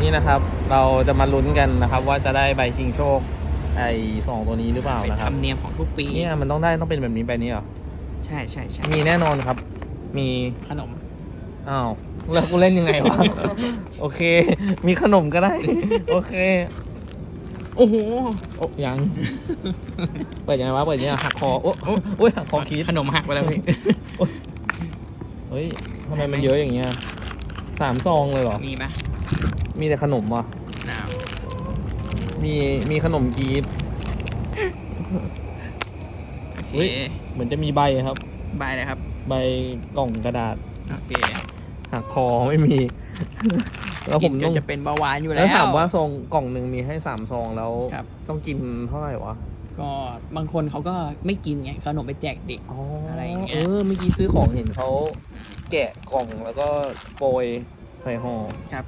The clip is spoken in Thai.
นี่นะครับ เราจะมาลุ้นกันนะครับ ว่าจะได้ใบชิงโชค ไอ้สองตัวนี้หรือเปล่าเป็นนะคธรรับรมเนียมของทุกปี เนี่ยมันต้องได้ต้องเป็นแบบนี้ใบนี้เหรอใช่ใช่ใช่มีแน่นอนครับ มี ขนม อ้าวแล้วกูเล่นยังไงวะ โอเค มีขนมก็ได้ โอเคโอ้โห โอ้ยัง เปิดยังไงวะเปิดยังไงหักคอโอ้โอ้ยหักคอคิดขนมหักไปแล้วพี่ เฮ้ยทำไมมันเยอะอย่างเงี้ยสามซองเลยเหรอ มีไหม มีแต่ขนมว่ะน้มีมีขนมกีดำโอเคเฮ้ยเหมือนจะมีใบครับ บายเลยครับ ใบกล่องกระดาษโอเคหักคอไม่มี แล้วผมกินต้องจนจะเป็นเบาหวานอยู่แล้แล้ว วถามว่าซองกล่องหนึ่งมีให้สามซองแล้วครับ ต้องกินเท่าไหร่วะก็บางคนเขาก็ไม่กินไงขนมไปแจกเด็กอ๋ออะไรอย่างเงี้ย เออเมื่อกี้ซื้อของเห็นเขาแกะกล่องแล้วก็โปรยใส่ห่อครับ